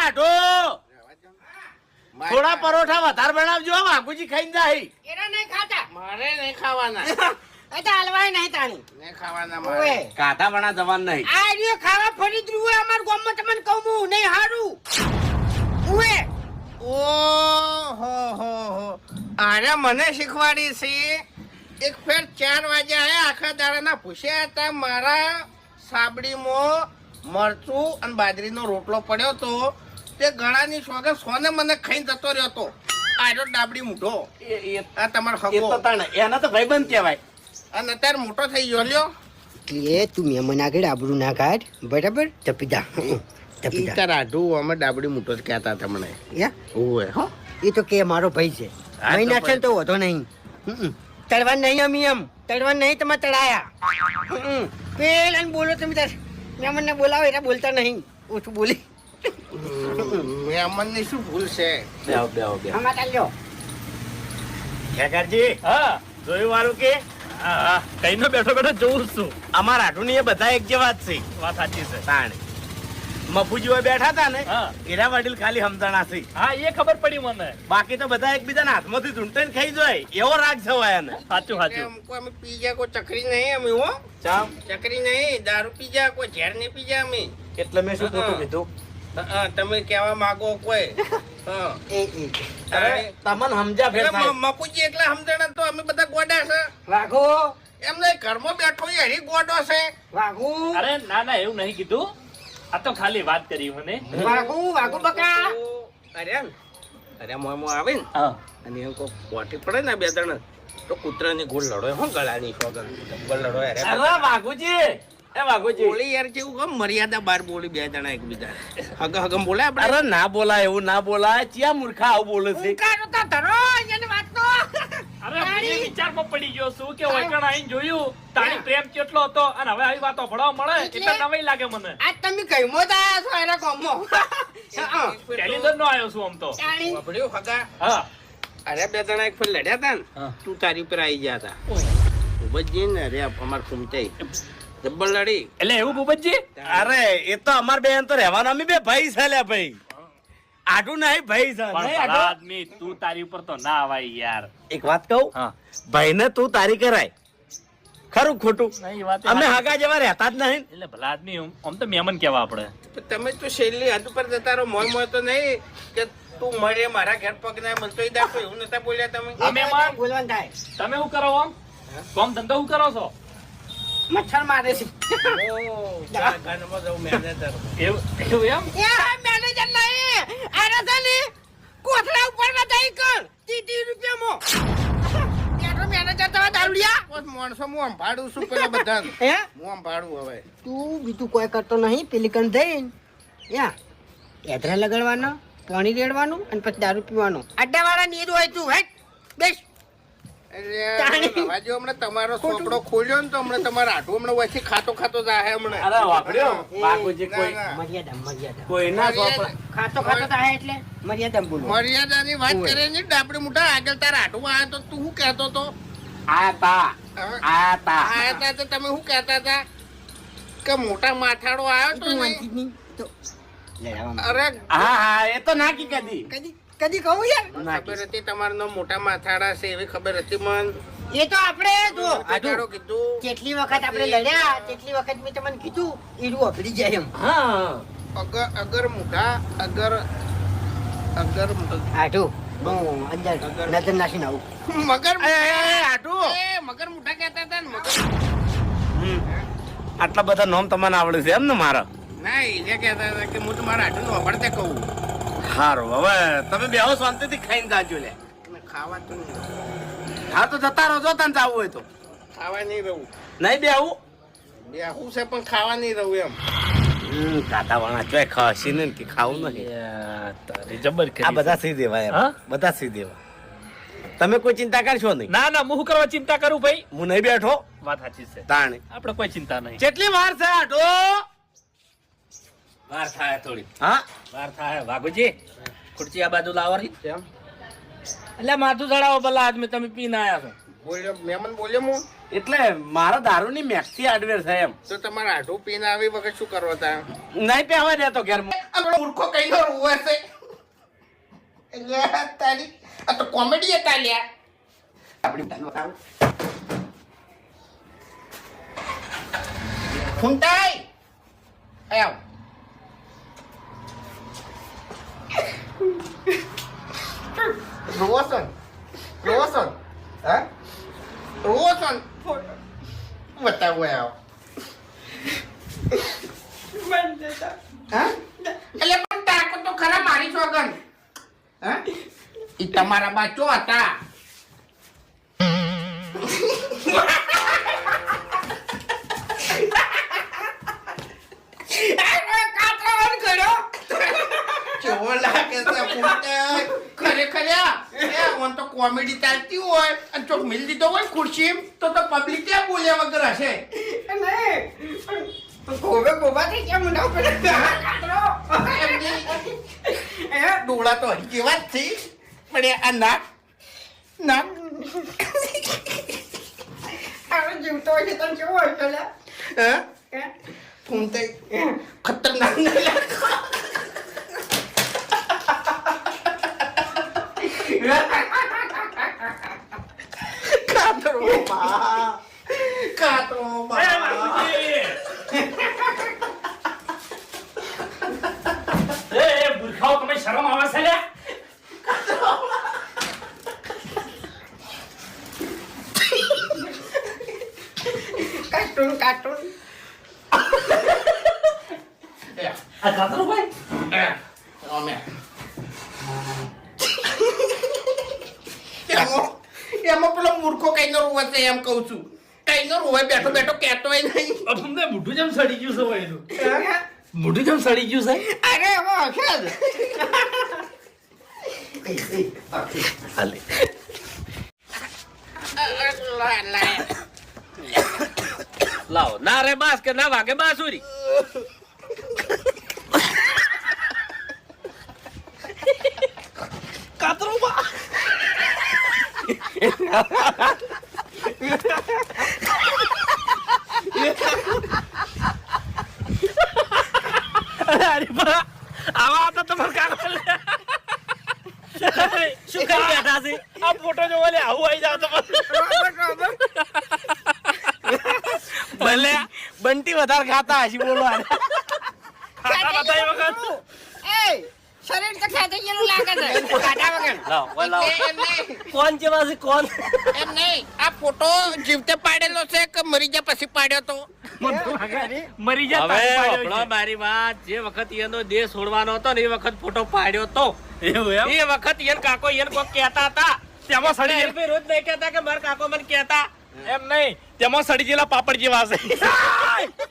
આઢો થોડા પરોઠા વધારે બનાવજો વાઘુજી ખાઈને જાય. એના નહીં ખાતા. મારે નહીં ખાવાના. એ તો હલવાય નહીં તાણી. નહીં ખાવાના મારે. કાઢા બના જવાન નહીં. આ રહ્યો ખાવા ફરી જ રહ્યું અમાર ગામમાં તમને કહું હું નહીં હારું. ઓવે ઓહો હો હો. આરે મને શીખવાડી છે એક ફેર ચાર વાગે આયા આખા દાડાના ભૂસ્યા હતા મારા સાબડીમાં મરચું અને બાજરીનો રોટલો પડ્યો તો તે ગળાની સોગર સોને મને ખાઈને જતો રહ્યો તો આરો ડાબડી મૂઢો. એ- એ- આ તમારો એ તાણે એના તો ભાઈબંધ કહેવાય. અને અત્યારે મોટો થઈ ગયો લ્યો. એટલે તું મહેમાન આગળ ડાબડું ના કાઢ બરાબર? તપી જા તપી ઈ તાર આઢું અમે ડાબડી મૂટો જ કહેતા તમને યા? હો. એ તો કે મારો ભાઈ છે. ભાઈ. નાખે છે ને તો વધો નહીં. હમ. તળવા નહીં અમી એમ. તળવા નહીં તમે તળાયા. પેલા બોલો તમે તાર. મહેમાનને બોલાવો એટલે બોલતા નહીં. ઓછું બોલી. મહેમાનની હા. બધા એક ને એ ખબર પડી મને. બાકી તો બધા એકબીજાના હાથમાંથી ઝૂંટાઈને ખાઈ જાય. એવો રાગ છવાયા ને સાચું સાચું. પીજા કોઈ ચકરી નહીં અમે હો. ચા ચકરી નહીં દારૂ પીજા કોઈ ઝેર નહીં પીજા અમે. એટલે મેં શું ખોટું કીધું? તમે કેવા માંગો કોઈ. હા. એ એ. અરે તમને સમજા મકુજી એકલા સમજણ તો અમે બધા ગોડા છે. વાઘો. એમને ઘરમાં બેઠો હરી ગોડો છે. વાઘુ. અરે ના ના એવું નહીં કીધું. આ તો ખાલી વાત કરી મને. વાઘુ વાઘુ બકા. અરે અરે મોય આવે ને. અને એમ કોઈ પોટી પડે ને બે ત્રણ તો કૂતરાની ગોળ લડો હો ગળાની સોગન ગોળ લડો અરે. અરે વાઘુજી. એ વાઘુજી. બોલી યાર કેવું કેમ? મર્યાદા બાર બોલી બે જણા એકબીજા. હગ હગમ બોલે આપણે અરે ના બોલાય એવું ના બોલાય. ચિયા મૂર્ખા આવું બોલે છે. ઉંકારો તો ધરો એને વાત તો અરે હું વિચારમાં પડી ગયો છું કે વૈકણ આઈને જોયું તારી પ્રેમ કેટલો હતો? અને હવે આવી વાતો ભળવા મળે? એટલે? નવાઈ લાગે મને. તમે કઈ મોત આયા છો એના ગામમાં હા, નો આવ્યો છું આમ તો. હગા. હા. અરે બે જણા એક લડ્યા હતા ને? તું તારી ઉપર આવી ગયા હતા ભૂપતજી ને અરે અમાર ફૂમતે જબ્બર લડી. એટલે એવું ભૂપતજી? અરે એ તો અમાર બેન તો રહેવાનો અમે બે ભાઈ છે લે ભાઈ. આઢું નહીં ભાઈ છે? આદમી તું તારી ઉપર તો ના આવાય યાર. એક વાત કહું? હા. ભાઈને તું તારી કરાય. ખરું ખોટું? નહીં વાત અમે હાગા જેવા રહેતા જ નહીં. એટલે ભલા આદમી આમ- આમ તો મેમન કેવા આપણે. તમે તો શૈલી હદ ઉપર જતા રહો મોય મોય તો નહીં કે તું મળે મારા ઘેર પગ ના મન તો એવું નતા બોલ્યા તમે. અમે બોલવાનું થાય. તમે શું કરો આમ કોમ ધંધો શું કરો છો? મચ્છર મારે છે. ઓ, ઘરમાં જવું manager. એવું એમ? મેનેજર નહીં. અરે છે ને કોથળા ઉપર ના જાય કર. તીતી રૂપિયામાં. મેનેજર તમે દારૂડિયા. માણસો હું સંભાળું છું પેલા બધા હે? હું સંભાળું હવે. તું બીજું કોઈ કરતો નહીં પેલી કન થઈને યા એધરા લગાડવાનો પાણી રેડવાનું અને પછી દારૂ પીવાનું. અડ્ડાવાળા નીર હોય તું હેટ બેસ. તમારો સોપડો ખોલ્યો ને તો હમણાં તમારા હમણાં વચ્ચે ખાતો ખાતો જાહે હમણાં. અરે વાપર્યો? એ, કોઈ ના, ના. મર્યાદા મર્યાદા. કોઈના સોપડા? ખાતો ખાતો થાય એટલે? મર્યાદા બોલો. મર્યાદાની વાત કરે ને ડાબડી મોટા આગળ તાર આટું આવ્યો તો તું શું કહેતો તો? આ તા હા? આ તા તમે શું કહેતા હતા? કે મોટા માથાડો આવ્યો તો. અરે હા હા એ તો નાખી કદી. કદી? કદી કહું યાર? ખબર હતી તમારા મોટા માથાડા છે એવી ખબર હતી મન? એ તો આપણે જો માથાડો કીધું. કેટલી વખત આપણે લડ્યા કેટલી વખત મેં તમને કીધું ઈડું અઘરી જાય એમ. હા. અગર અગર મોટા અગર અગર આઠું અંદર નજર નાખીને આવું. મગર એ, એ, એ, મગર મોટા કહેતા હતા ને મગર હમ. આટલા બધા નોમ તમને આવડે છે એમ ને મારા? ના એ કહેતા હતા કે હું તમારા આટલું નું અભડતે કહું. સારું હવે તમે બેહો શાંતિથી ખાઈને જાજો લે. ખાવા તો નહીં હા તો જતા રહો. જો તને જવું હોય તો. ખાવા નહીં રહું. નહીં બેહું બેહું છે પણ ખાવા નહીં રહું એમ. કાતા વાળા ચોય ને કે ખાવું નહીં તારી જબર કરી આ બધા સી દેવા એમ. હા? બધા સી દેવા. તમે કોઈ ચિંતા કરશો નહીં. ના ના હું કરવા ચિંતા કરું ભાઈ? હું નહીં બેઠો. વાત સાચી છે. તાણે. આપણે કોઈ ચિંતા નહીં. કેટલી વાર છે આટો વાર થાય થોડી. હા? વાર થાય. બાબુજી ખુરચી આ બાજુ લાવો કેમ? એટલે માથું ચડાવો ભલા આજ તમે પીને આવ્યા છો. બોલ્યો મહેમાન બોલ્યો હું એટલે મારા દારૂની મેક્સી હાર્ડવેર છે એમ. તો તમારે આઢું પીને આવી વખત શું કરવા તા? નહીં પહેવા દેતો ઘેર. આપણો મૂર્ખો કઈ નો રૂવે છે? એટલે તારી. આ તો કોમેડી હતા લ્યા. આપણી. ફૂંટાઈ આવ રોશન રોશન હા રોશન બતાવો આવ હા એટલે પણ તાકો તો ખરા મારી સોગન હા ઈ તમારા બાચો હતા? ખરેખર યા, એ ઓન તો કોમેડી ચાલતી હોય અને ચોક મિલ દીધો હોય ખુરશી તો તો પબ્લિક ક્યાં બોલ્યા વગર હશે? ગોબે ગોબા થઈ ગયા મુંડા ઉપર. ડોળા તો હજી જેવા જ થઈ પણ આ નાક નાક. આનો જીવતો હોય છે તને કેવો હોય પેલા હે? હે? ફૂમતે ખતરનાક લાગતો. કાતરો બા કાતરો એ! એ, મૂર્ખાઓ, તમે શરમ આવે છે લ્યા? કાર્ટૂન કાર્ટૂન આ કાતરુભાઈ? એ, અમે. એમાં એમાં પેલો મૂર્ખો કઈ નો રોવે છે એમ કહું છું કઈ નો રોવે બેઠો બેઠો કહેતોય નહીં આ તમને મોઢું જેમ સડી ગયું છે હોય એનું. મોઢું જેમ સડી ગયું છે અરે એમાં હશે જ હાલે લા, લા. લાવો ના રે બાસ કે ના વાગે બાસુરી કાતરો બા આવા તો તમાર કાકો શું કરી બેઠા છે? આ ફોટો જોવો લે આવું આવી જાવ તો ભલે. બંટી વધારે ખાતા હશે બોલવા. ખાતા નતા એ વખત. શરીર તો ખાતે ગયેલું લાગે છે. કાઢા વગર. લાવો. એમ કોણ જેવા છે કોણ? એમ નહીં. આ ફોટો જીવતે પાડેલો છે કે મરી ગયા પછી પાડ્યો તો? મરી જાય હવે તાળી પાડ્યો હમણાં છે. મારી વાત જે વખત એનો દેહ છોડવાનો હતો ને એ વખત ફોટો પાડ્યો તો. એ વખત ઈયન કાકો ઈયન કોક કહેતા હતા. તેમાં સડી અને રોજ નહીં કહેતા કે મારા કાકો મને કહેતા. એમ નહીં. તેમાં સડી ગયેલા પાપડ જેવા છે